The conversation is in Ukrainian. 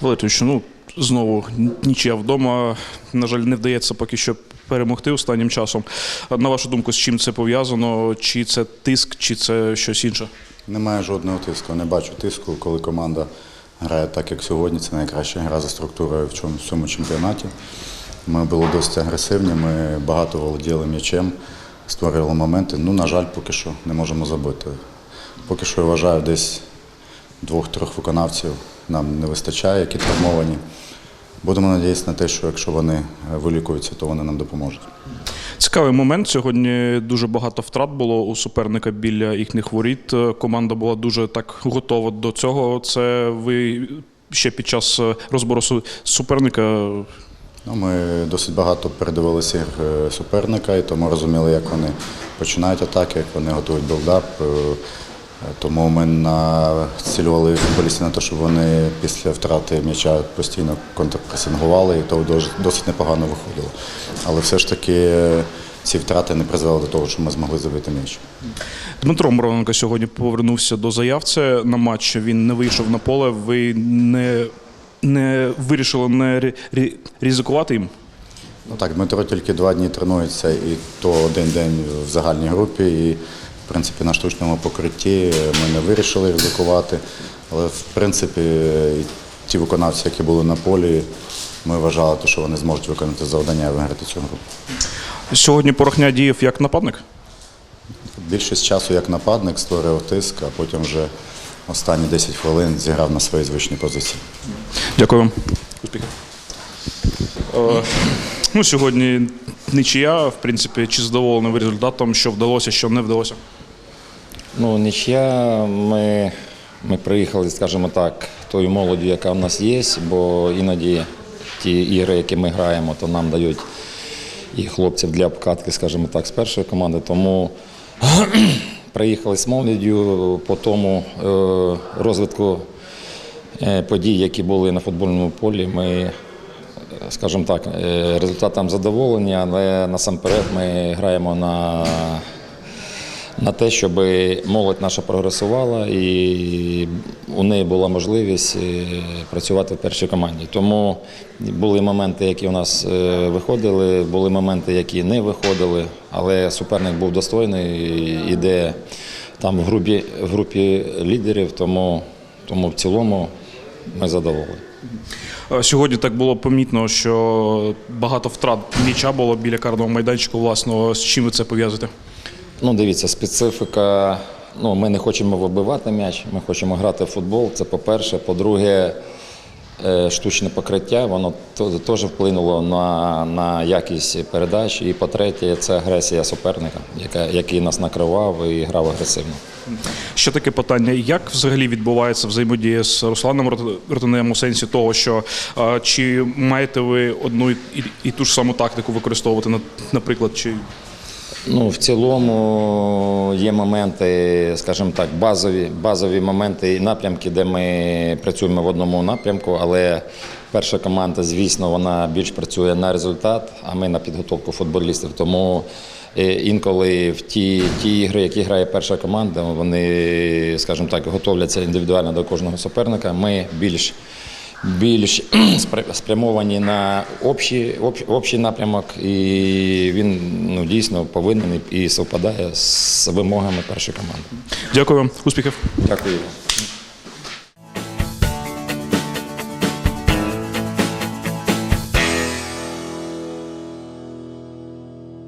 Валерійович, ну знову нічия вдома. На жаль, не вдається поки що перемогти останнім часом. На вашу думку, з чим це пов'язано? Чи це тиск, чи це щось інше? Немає жодного тиску. Не бачу тиску, коли команда грає так, як сьогодні. Це найкраща гра за структурою в цьому, в цьому чемпіонаті. Ми були досить агресивні, ми багато володіли м'ячем, створювали моменти. Ну, на жаль, поки що не можемо забити. Поки що я вважаю, десь двох-трьох виконавців нам не вистачає, які травмовані. Будемо надіятися на те, що якщо вони е, вилікуються, то вони нам допоможуть. Цікавий момент. Сьогодні дуже багато втрат було у суперника біля їхніх воріт. Е, Команда була дуже так готова до цього. Це ви ще під час е, розбору суперника Ну, ми досить багато передивилися суперника, і тому розуміли, як вони починають атаки, як вони готують білдап. Тому ми націлювали футболістів на те, щоб вони після втрати м'яча постійно контрпресингували, і то досить непогано виходило. Але все ж таки ці втрати не призвели до того, що ми змогли забити м'яч. Дмитро Мироненко сьогодні повернувся до заявці на матч. Він не вийшов на поле. Ви не, не вирішили не ризикувати їм? Ну так, Дмитро тільки два дні тренується, і то один день в загальній групі. І, в принципі, на штучному покритті ми не вирішили ризикувати. Але, в принципі, ті виконавці, які були на полі, ми вважали, що вони зможуть виконати завдання і виграти цю гру. Сьогодні Порохня діяв як нападник. Більшість часу як нападник створював тиск, а потім вже останні 10 хвилин зіграв на своїй звичній позиції. Дякую вам. Успіхів. Е, ну, сьогодні нічия, в принципі, чи задоволений результатом, що вдалося, що не вдалося. Ну, нічия. Ми, ми приїхали, скажімо так, тою молоддю, яка в нас є, бо іноді ті ігри, які ми граємо, то нам дають і хлопців для обкатки, скажімо так, з першої команди. Тому приїхали з молоддю по тому е, розвитку е, подій, які були на футбольному полі. Ми скажімо так, е, результатом задоволені, але насамперед ми граємо на, на те, щоб молодь наша прогресувала і у неї була можливість е, працювати в першій команді. Тому були моменти, які у нас е, виходили, були моменти, які не виходили, але суперник був достойний, іде там в групі, в групі лідерів, тому, тому в цілому ми задоволені. Е, Сьогодні так було помітно, що багато втрат м'яча було біля карного майданчику власного. З чим ви це пов'язуєте? Ну, дивіться, специфіка. Ну, ми не хочемо вибивати м'яч, ми хочемо грати в футбол. Це по-перше. По-друге, штучне покриття, воно теж вплинуло на, на якість передач. І по-третє, це агресія суперника, яка, який нас накривав і грав агресивно. Ще таке питання: як взагалі відбувається взаємодія з Русланом Рот- Ротанем у сенсі того, що е, чи маєте ви одну і, і ту ж саму тактику використовувати, на- наприклад, чи Ну, в цілому є моменти, скажімо так, базові, базові моменти і напрямки, де ми працюємо в одному напрямку, але перша команда, звісно, вона більш працює на результат, а ми на підготовку футболістів. Тому е, інколи в ті, ті ігри, які грає перша команда, вони, скажімо так, готовляться індивідуально до кожного суперника. Ми більш більш спря- спрямовані на общий, общий напрямок, і він дійсно повинен і совпадає з вимогами першої команди. дякую вам, успіхів. Дякую.